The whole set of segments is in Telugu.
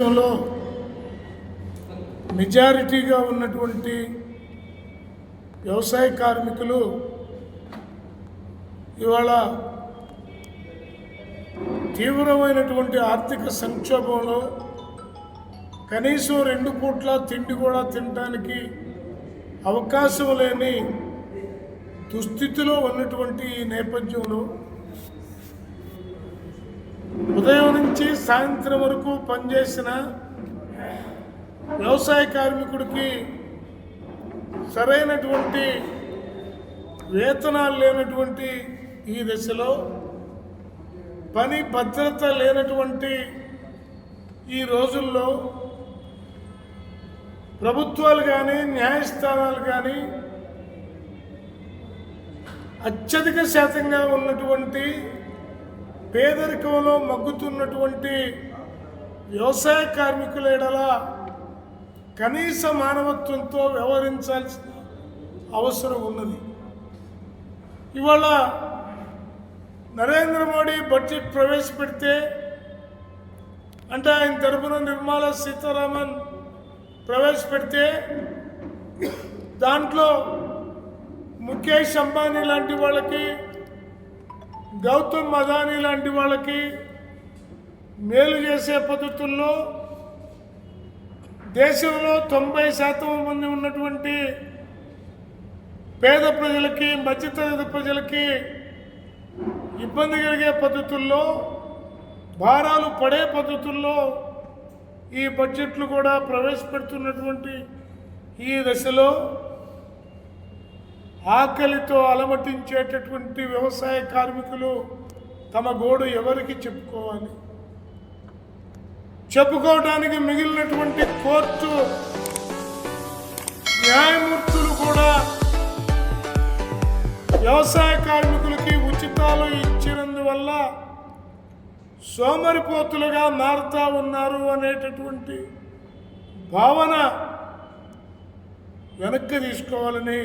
లో మెజారిటీగా ఉన్నటువంటి వ్యవసాయ కార్మికులు ఇవాళ తీవ్రమైనటువంటి ఆర్థిక సంక్షోభంలో కనీసం రెండు పూట్ల తిండి కూడా తినడానికి అవకాశం లేని దుస్థితిలో ఉన్నటువంటి ఈ నేపథ్యంలో ఉదయం నుంచి సాయంత్రం వరకు పనిచేసిన వ్యవసాయ కార్మికుడికి సరైనటువంటి వేతనాలు లేనటువంటి ఈ దశలో పని భద్రత లేనటువంటి ఈ రోజుల్లో ప్రభుత్వాలు కానీ న్యాయస్థానాలు కానీ అత్యధిక శాతంగా ఉన్నటువంటి పేదరికంలో మగ్గుతున్నటువంటి వ్యవసాయ కార్మికుల ఎడల కనీస మానవత్వంతో వ్యవహరించాల్సిన అవసరం ఉన్నది. ఇవాళ నరేంద్ర మోడీ బడ్జెట్ ప్రవేశపెడితే అంటే ఆయన తరపున నిర్మలా సీతారామన్ ప్రవేశపెడితే దాంట్లో ముఖేష్ అంబానీ లాంటి వాళ్ళకి గౌతమ్ అదానీ లాంటి వాళ్ళకి మేలు చేసే పద్ధతుల్లో దేశంలో తొంభై శాతం మంది ఉన్నటువంటి పేద ప్రజలకి మధ్యతరగతి ప్రజలకి ఇబ్బంది కలిగే పద్ధతుల్లో భారాలు పడే పద్ధతుల్లో ఈ బడ్జెట్లు కూడా ప్రవేశపెడుతున్నటువంటి ఈ దశలో ఆకలితో అలమటించేటటువంటి వ్యవసాయ కార్మికులు తమ గోడు ఎవరికి చెప్పుకోవాలి? చెప్పుకోవడానికి మిగిలినటువంటి కోర్టు న్యాయమూర్తులు కూడా వ్యవసాయ కార్మికులకి ఉచితాలు ఇచ్చినందువల్ల సోమరిపోతులుగా మారుతా ఉన్నారు అనేటటువంటి భావన వెనక్కి తీసుకోవాలని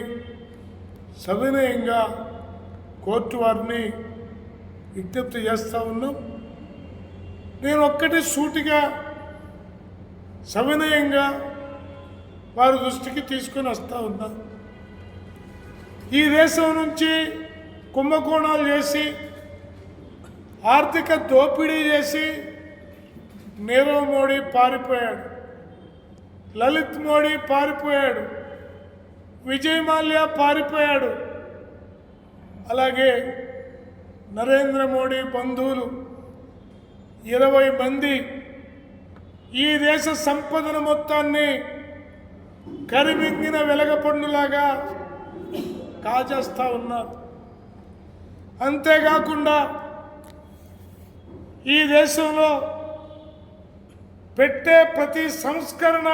సవినయంగా కోర్టు వారిని విజ్ఞప్తి చేస్తూ ఉన్నాం. నేను ఒక్కటి సూటిగా సవినయంగా వారి దృష్టికి తీసుకొని వస్తూ ఉన్నా. ఈ దేశం నుంచి కుంభకోణాలు చేసి ఆర్థిక దోపిడీ చేసి నీరవ్ మోడీ పారిపోయాడు. లలిత్ మోడీ పారిపోయాడు. విజయ్ మాల్యా పారిపోయాడు. అలాగే నరేంద్ర మోడీ బంధువులు ఇరవై మంది ఈ దేశ సంపదను మొత్తాన్ని కరిమింగిన వెలగపండులాగా కాజేస్తూ ఉన్నారు. అంతేకాకుండా ఈ దేశంలో పెట్టే ప్రతి సంస్కరణ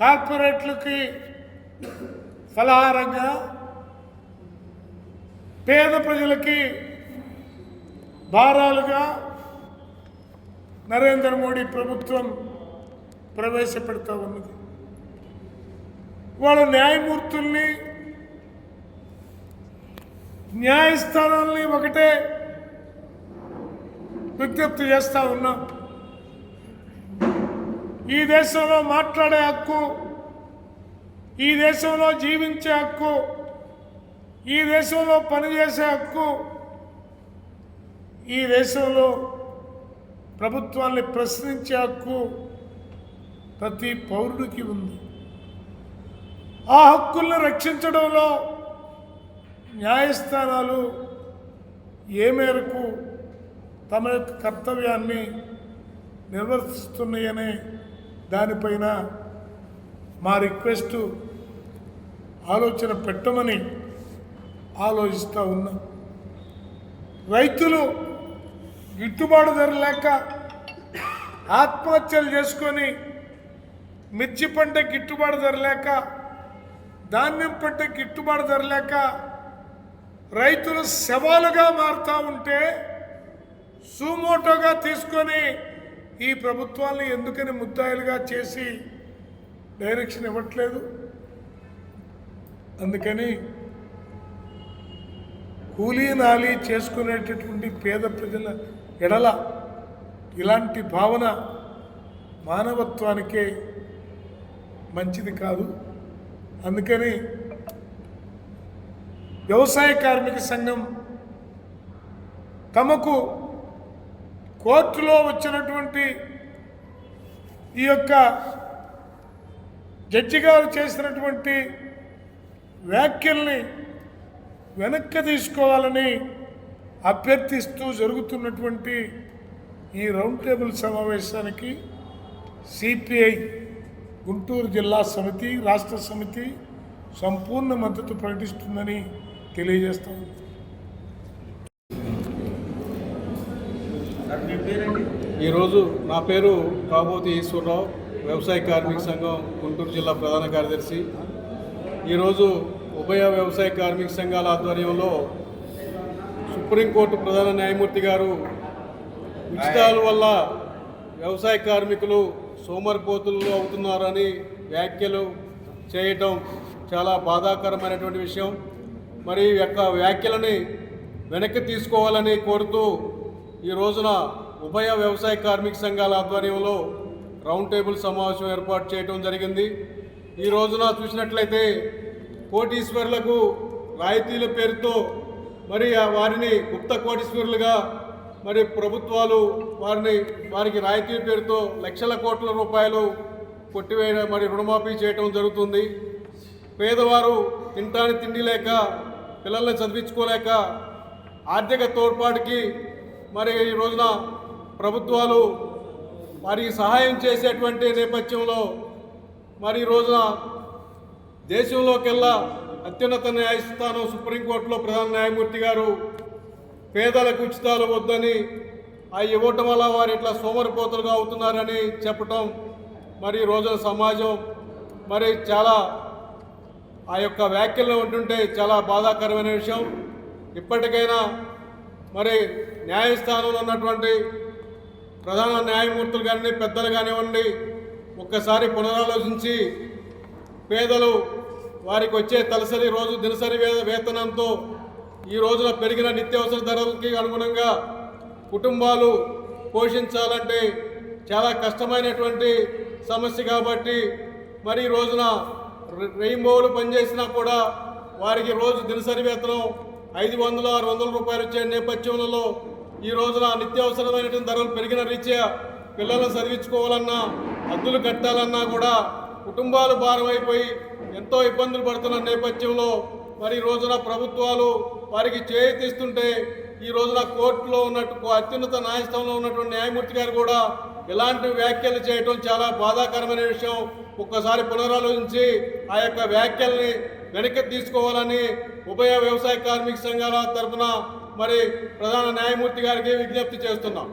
కార్పొరేట్లకి ఫలహారంగా పేద ప్రజలకి భారాలుగా నరేంద్ర మోడీ ప్రభుత్వం ప్రవేశపెడతా ఉన్నది. వాళ్ళ న్యాయమూర్తుల్ని న్యాయస్థానాల్ని ఒకటే విజ్ఞప్తి చేస్తూ ఉన్నాం. ఈ దేశంలో మాట్లాడే హక్కు ఈ దేశంలో జీవించే హక్కు ఈ దేశంలో పనిచేసే హక్కు ఈ దేశంలో ప్రభుత్వాన్ని ప్రశ్నించే హక్కు ప్రతి పౌరుడికి ఉంది. ఆ హక్కుల్ని రక్షించడంలో న్యాయస్థానాలు ఏ మేరకు తమ యొక్క కర్తవ్యాన్ని నిర్వర్తిస్తున్నాయనే దానిపైన మా రిక్వెస్ట్ ఆలోచన పెట్టమని ఆలోచిస్తూ ఉన్నాం. రైతులు గిట్టుబాటు ధర లేక ఆత్మహత్యలు చేసుకొని మిర్చి పంట గిట్టుబాటు ధర లేక ధాన్యం పంట గిట్టుబాటు ధర లేక రైతులు శవాలుగా మారుతూ ఉంటే సుమోటోగా తీసుకొని ఈ ప్రభుత్వాన్ని ఎందుకని ముద్దాయిలుగా చేసి డైరెక్షన్ ఇవ్వట్లేదు? అందుకని కూలీ నాలి చేసుకునేటటువంటి పేద ప్రజల ఎడల ఇలాంటి భావన మానవత్వానికే మంచిది కాదు. అందుకని వ్యవసాయ కార్మిక సంఘం తమకు కోర్టులో వచ్చినటువంటి ఈ యొక్క జడ్జి గారు చేసినటువంటి వ్యాఖ్యల్ని వెనక్కి తీసుకోవాలని అభ్యర్థిస్తూ జరుగుతున్నటువంటి ఈ రౌండ్ టేబుల్ సమావేశానికి సిపిఐ గుంటూరు జిల్లా సమితి రాష్ట్ర సమితి సంపూర్ణ మద్దతు ప్రకటిస్తుందని తెలియజేస్తాం ఈరోజు నా పేరు కాబోతి ఈశ్వరరావు వ్యవసాయ కార్మిక సంఘం గుంటూరు జిల్లా ప్రధాన కార్యదర్శి. ఈరోజు ఉభయ వ్యవసాయ కార్మిక సంఘాల ఆధ్వర్యంలో సుప్రీంకోర్టు ప్రధాన న్యాయమూర్తి గారు ఉచితాల వల్ల వ్యవసాయ కార్మికులు సోమరిపోతులు అవుతున్నారని వ్యాఖ్యలు చేయటం చాలా బాధాకరమైనటువంటి విషయం. మరి యొక్క వ్యాఖ్యలని వెనక్కి తీసుకోవాలని కోరుతూ ఈ రోజున ఉభయ వ్యవసాయ కార్మిక సంఘాల ఆధ్వర్యంలో రౌండ్ టేబుల్ సమావేశం ఏర్పాటు చేయడం జరిగింది. ఈ రోజున చూసినట్లయితే కోటీశ్వరులకు రాయితీల పేరుతో మరి ఆ వారిని గుప్త కోటీశ్వరులుగా మరి ప్రభుత్వాలు వారిని వారికి రాయితీ పేరుతో లక్షల కోట్ల రూపాయలు కొట్టివేయడం మరి రుణమాఫీ చేయడం జరుగుతుంది. పేదవారు తింటాని తిండి లేక పిల్లల్ని చదివించుకోలేక ఆర్థిక తోడ్పాటుకి మరి ఈ రోజున ప్రభుత్వాలు వారికి సహాయం చేసేటువంటి నేపథ్యంలో మరి రోజున దేశంలోకెల్లా అత్యున్నత న్యాయస్థానం సుప్రీంకోర్టులో ప్రధాన న్యాయమూర్తి గారు పేదలకు ఉచితాలు వద్దని ఆ ఇవ్వటం వల్ల వారు ఇట్లా సోమరిపోతలుగా అవుతున్నారని చెప్పటం మరి రోజున సమాజం మరి చాలా ఆ యొక్క వ్యాఖ్యలు ఉంటుంటే చాలా బాధాకరమైన విషయం. ఇప్పటికైనా మరి న్యాయస్థానంలో ఉన్నటువంటి ప్రధాన న్యాయమూర్తులు కానీ పెద్దలు కానివ్వండి ఒక్కసారి పునరాలోచించి పేదలు వారికి వచ్చే తలసరి రోజు దినసరి వేతనంతో ఈ రోజున పెరిగిన నిత్యావసర ధరలకి అనుగుణంగా కుటుంబాలు పోషించాలంటే చాలా కష్టమైనటువంటి సమస్య కాబట్టి మరి ఈ రోజున రెయిన్బోలు పనిచేసినా కూడా వారికి రోజు దినసరి వేతనం ఐదు వందల ఆరు వందల రూపాయలు వచ్చే నేపథ్యంలో ఈ రోజున నిత్యావసరమైనటువంటి ధరలు పెరిగిన రీత్యా పిల్లలను చదివించుకోవాలన్నా అద్దులు కట్టాలన్నా కూడా కుటుంబాలు భారమైపోయి ఎంతో ఇబ్బందులు పడుతున్న నేపథ్యంలో మరి ఈ రోజున ప్రభుత్వాలు వారికి చేయితీస్తుంటే ఈ రోజున కోర్టులో ఉన్నట్టు అత్యున్నత న్యాయస్థానంలో ఉన్నటువంటి న్యాయమూర్తి గారు కూడా ఇలాంటి వ్యాఖ్యలు చేయడం చాలా బాధాకరమైన విషయం. ఒక్కసారి పునరాలోచించి ఆ యొక్క వ్యాఖ్యల్ని వెనక్కి తీసుకోవాలని ఉభయ వ్యవసాయ కార్మిక సంఘాల తరఫున మరి ప్రధాన న్యాయమూర్తి గారికి విజ్ఞప్తి చేస్తున్నాం.